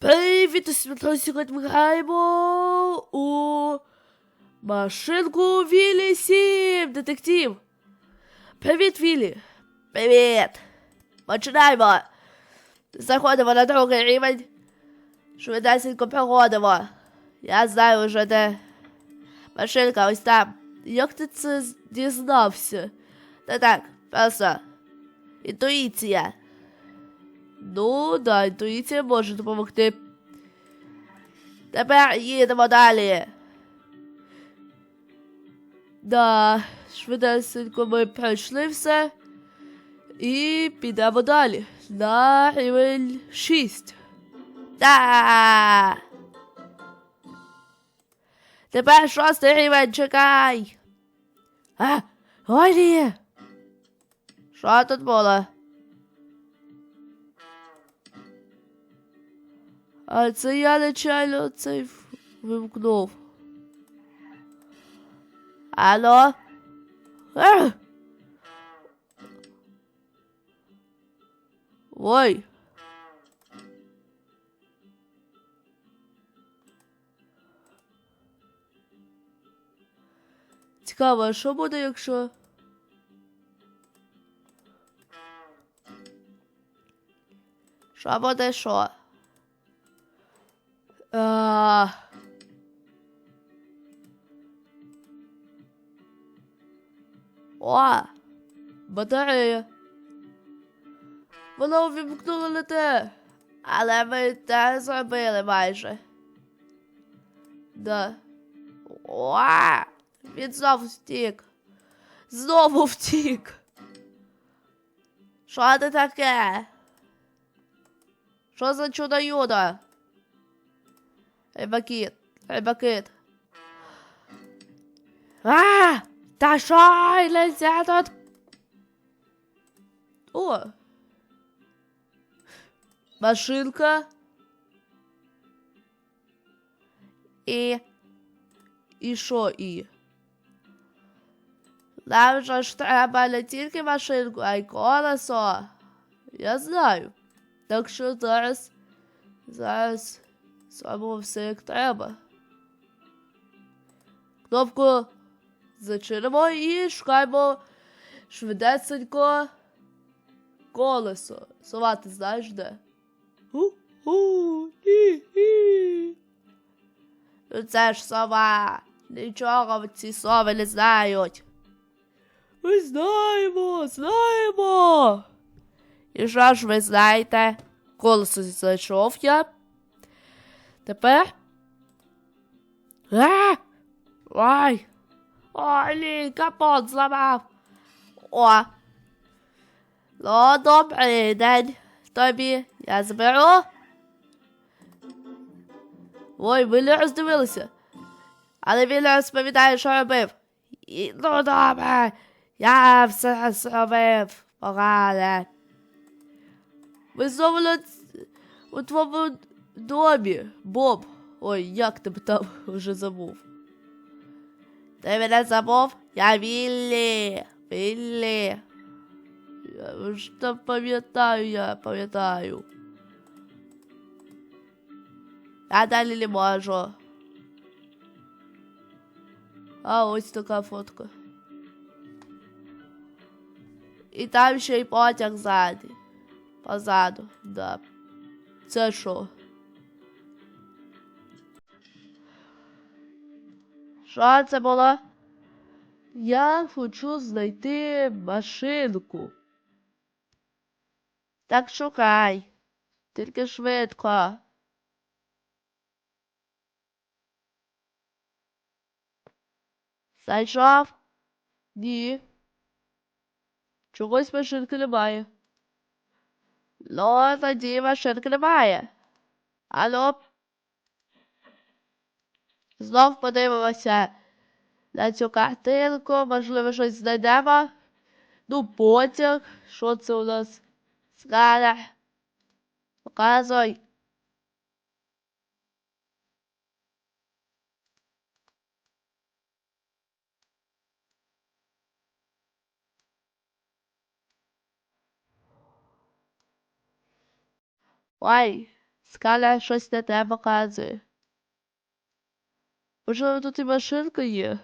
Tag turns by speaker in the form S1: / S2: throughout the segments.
S1: Привіт, усім сьогодні ми у машинку Віллі 7, детектив. Привіт, Віллі. Привіт. Починаємо. Заходимо на другий рівень. Швидесенько проходимо. Я знаю вже де машинка ось там. Як ти це дізнався? Та так, просто інтуїція. Ну, да, інтуїція може допомогти. Тепер їдемо далі. Да, швидесенько ми пройшли все. І підемо далі. На рівень 6. Да. Тепер шостий рівень, чекай. А, Олі! Що тут було? А це я нечайно цей вимкнув. Алло? Ой. Цікаво, а що буде, якщо. Що буде що? А... О! Батарея. Вона увімкнула не те. Але ми те зробили майже. Да. О! Він знову втік. Знову втік. Що це таке? Що за чудо юдо? Рибакіт, рибакіт. А! Та що нельзя тут? О! Машинка. І. І що і? Нам же ж треба не тільки машинку, а й колесо. Я знаю. Так що зараз. Зараз. Зробимо все як треба. Кнопку зачинимо і шукаємо швидесенько колесо. Сова, ти знаєш де? Ну це ж сова. Нічого ці сови не знають. Ми знаємо, знаємо. І що ж ви знаєте? Колесо знайшов я. Тепер. А! Ой! Ой, лі, капот зламав. О. Ну, добрий день тобі. Я зберу. Ой, ви не роздивилися. Але він не розповідає, що робив. І, ну, добре. Я все зробив. Погане. Ви знову на у твоєму домі, Боб. Ой, як тебе там вже забув. Ти мене забув? Я Віллі. Віллі. Я ж там пам'ятаю, я пам'ятаю. Я далі не можу. А ось така фотка. І там ще й потяг ззаді. Позаду, да. Це що? Що це було? Я хочу знайти машинку. Так шукай. Тільки швидко. Зайшов? Ні. Чогось машинки немає. Ну, тоді машинки немає. Алло. Знов подивимося на цю картинку, можливо, щось знайдемо. Ну, потяг. Що це у нас? Сканер. Показуй. Ой, Скаля щось не те показує. Можливо, тут і машинка є.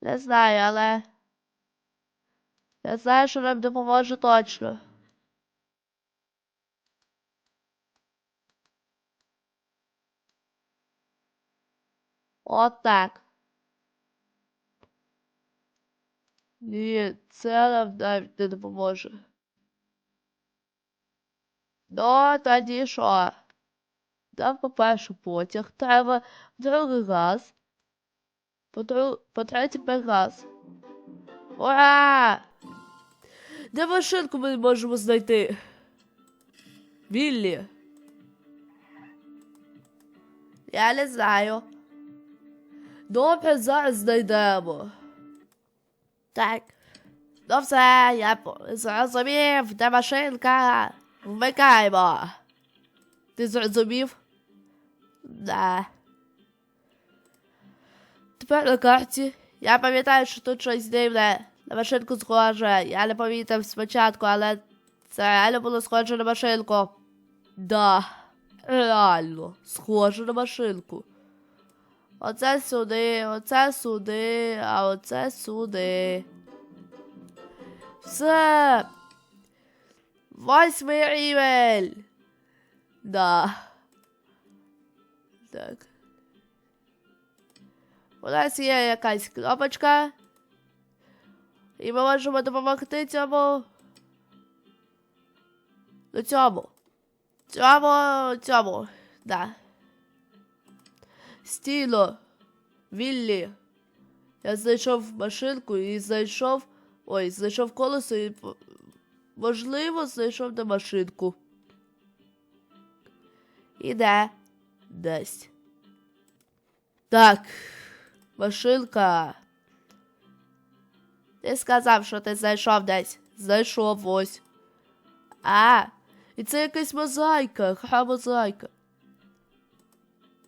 S1: Не знаю, але. Я знаю, що нам допоможе точно. От так. Ні, це нам навіть не допоможе. Ну, тоді що? Нам, по-перше, потяг треба другий раз. По-дру- По-третє, раз. Ура! Де машинку ми можемо знайти? Віллі. Я не знаю. Добре, зараз знайдемо. Так. Ну все, я зрозумів, де машинка. Вмикаємо. Ти зрозумів? Да. Тепер на карті. Я пам'ятаю, що тут щось дивне. На машинку схоже. Я не помітив спочатку, але це реально було схоже на машинку. Да. Реально. Схоже на машинку. Оце сюди, оце сюди, а оце сюди. Все. Восьмий рівень. Да. Так. У нас є якась кнопочка. І ми можемо допомогти цьому. Ну цьому. Цьому, цьому. Да. Стіло. Віллі. Я знайшов машинку і знайшов. Ой, знайшов колесо і. Можливо, знайшов на машинку. Іде. Десь. Так. Машинка. Ти сказав, що ти знайшов десь. Знайшов ось. А, і це якась мозаїка, яка мозаїка.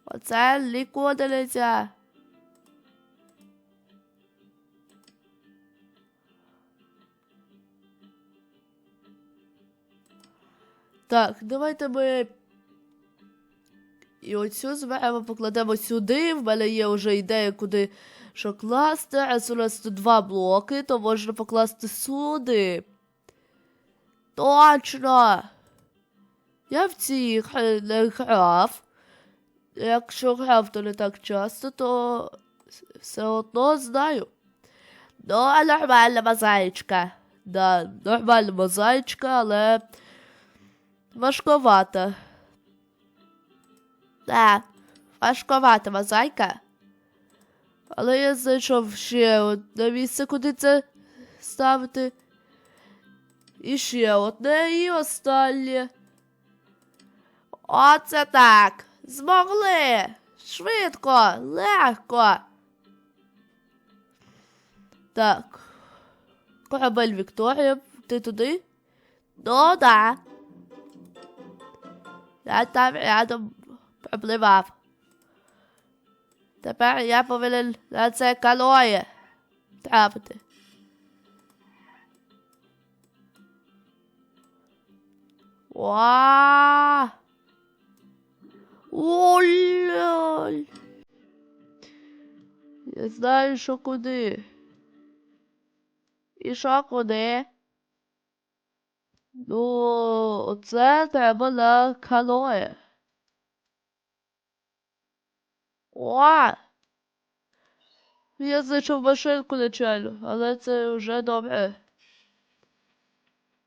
S1: Оце лікодалиця. Так, давайте ми. І оцю зверху покладемо сюди. В мене є вже ідея, куди що класти. А у нас тут два блоки, то можна покласти сюди. Точно! Я в цій грі не грав. Якщо грав, то не так часто, то все одно знаю. Ну, а нормальна мозаїчка. Да, нормальна мозаїчка, але важковата. Да, важковата мозаїка. Але я знайшов ще одне місце, куди це ставити. І ще одне і останнє. Оце так. Змогли. Швидко, легко. Так. Корабель Вікторія, ти туди? Ну, да. Я там рядом пропливав. Тепер я повинен на це каноє трапити. Уа! Ой-ой! Я знаю, що куди. І що куди? Ну, оце треба на каное. О! Я знайшов машинку начально, але це вже добре.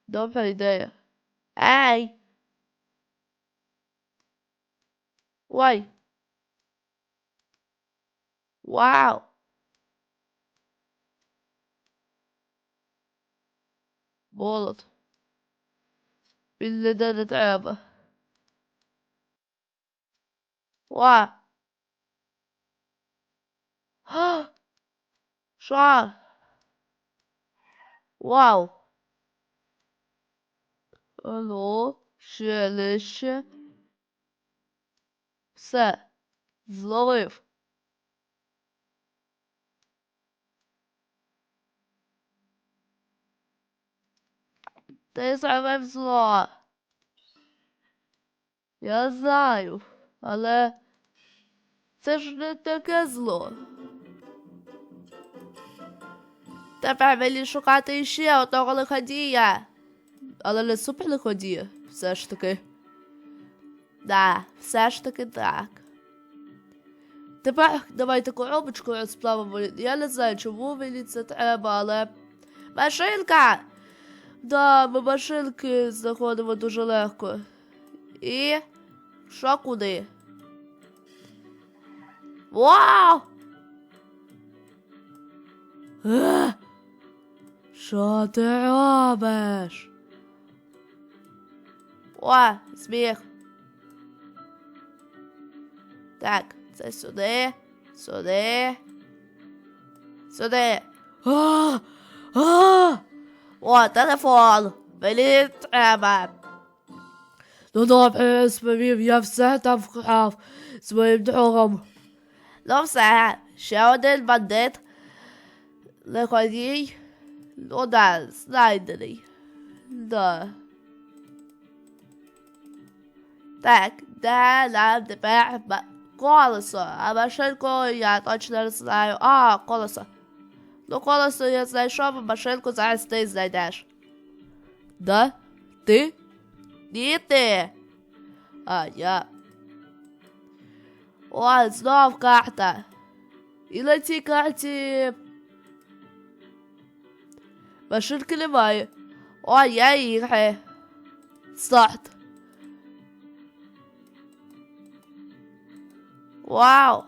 S1: Добра ідея. Ей! Ой! Вау! Молот. Він ніде не треба. Ва! Ха! Що? Вау! Алло, ще нижче. Все. Зловив. Ти зробив зло. Я знаю, але це ж не таке зло. Тепер мені шукати ще одного лиходія. Але не супер лиходія, все ж таки. Да, все ж таки так. Тепер давайте коробочку розплавимо. Я не знаю, чому мені це треба, але. Машинка! Да, ми машинки знаходимо дуже легко. І. Що куди? Вау! Е? Що ти робиш? О, сміх. Так, це сюди, сюди, сюди. А, а! О, телефон. Мені треба. Ну добре, я сповів, я все там вкрав своїм другом. Ну все, ще один бандит. Лиходій. Ну да, знайдений. Да. Так, де нам тепер колесо, а машинку я точно не знаю. А, колесо. Ну, колесо я знайшов, а машинку зараз ти знайдеш. Да? Ти? Ні ти. А, я. О, знов карта. І на цій карті. Машинки немає. О, я ігри. Старт. Вау!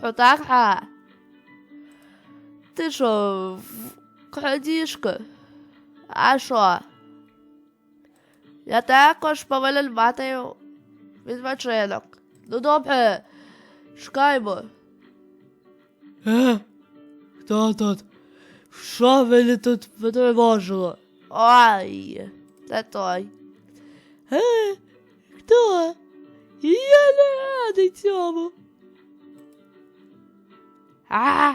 S1: Крута гра. Ти що, крадіжка? А що? Я також повинен мати відпочинок. Ну добре, чекаймо. Е, тут? Що мені тут потривожило? Ой, це той. Е, хто? Я не радий цьому. А?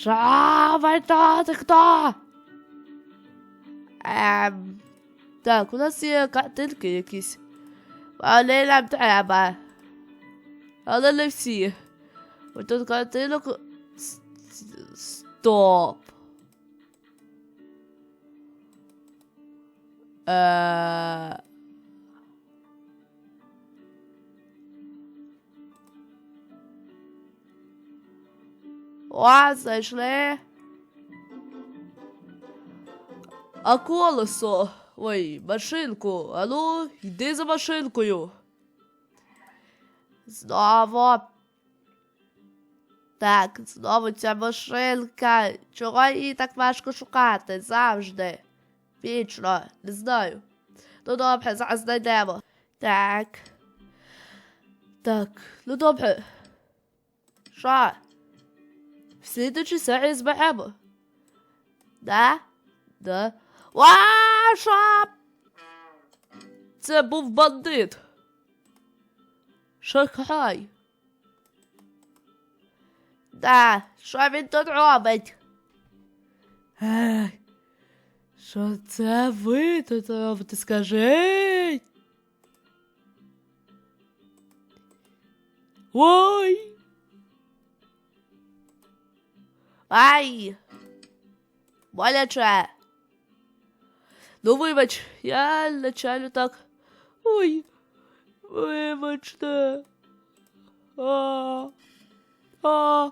S1: Що ви тут хто? Ем, так, у нас є картинки якісь. Вони нам треба. Але не всі. Ось тут картинок. Стоп. Е... О, знайшли. А колесо. Ой, машинку. А ну, йди за машинкою. Знову. Так, знову ця машинка. Чого її так важко шукати? Завжди. Вічно, не знаю. Ну добре, зараз знайдемо. Так. Так, ну добре. Що? В слідучій серії зберемо. Да? Да. Ва, що? Це був бандит. Шахрай. Да, що він тут робить? Ей, що це ви тут робите? Скажіть? Ой. Ай! Боляче. Ну, вибач, я началю так. Ой, вибачте. А, а.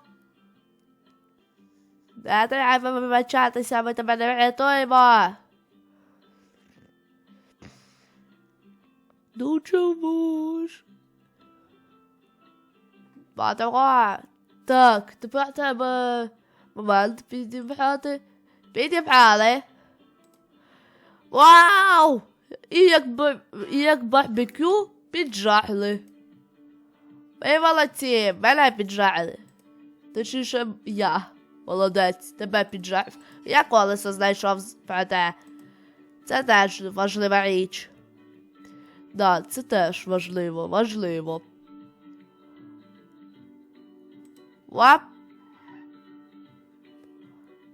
S1: Не треба вибачатися, ми тебе не врятуємо. Ну чому ж? Батаро. Так, тепер треба момент підібрати. Підібрали. Вау! І як, і як барбекю піджарили. Ви молодці, мене піджарили. Точніше, я. Молодець, тебе піджарив. Я колесо знайшов проте. Це теж важлива річ. Да, це теж важливо, важливо. Вап.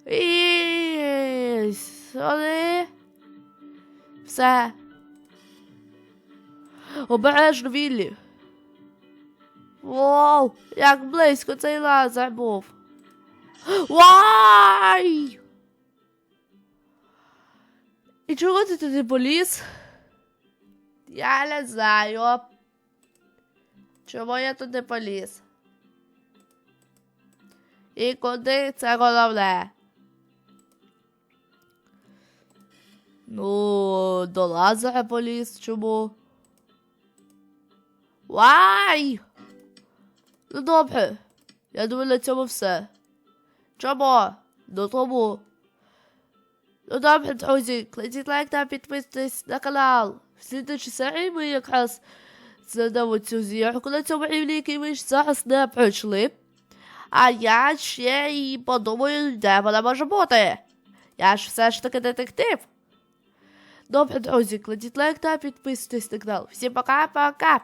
S1: І сюди. Все. Обережно, Віллі. Воу, як близько цей лазер був. Вай! І чого ти туди поліз? Я не знаю. Чому я туди поліз? І куди це головне? Ну, до лазера поліз чому? Вай! Ну добре. Я думаю, на цьому все. Чому? Ну тому. Ну добре, друзі, кладіть лайк та підписуйтесь на канал. В слідчій серії ми якраз задамо цю зірку на цьому рівні, який ми ж зараз не пройшли. А я ще і подумаю, де вона може бути. Я ж все ж таки детектив. Добре, друзі, кладіть лайк та підписуйтесь на канал. Всім пока-пока!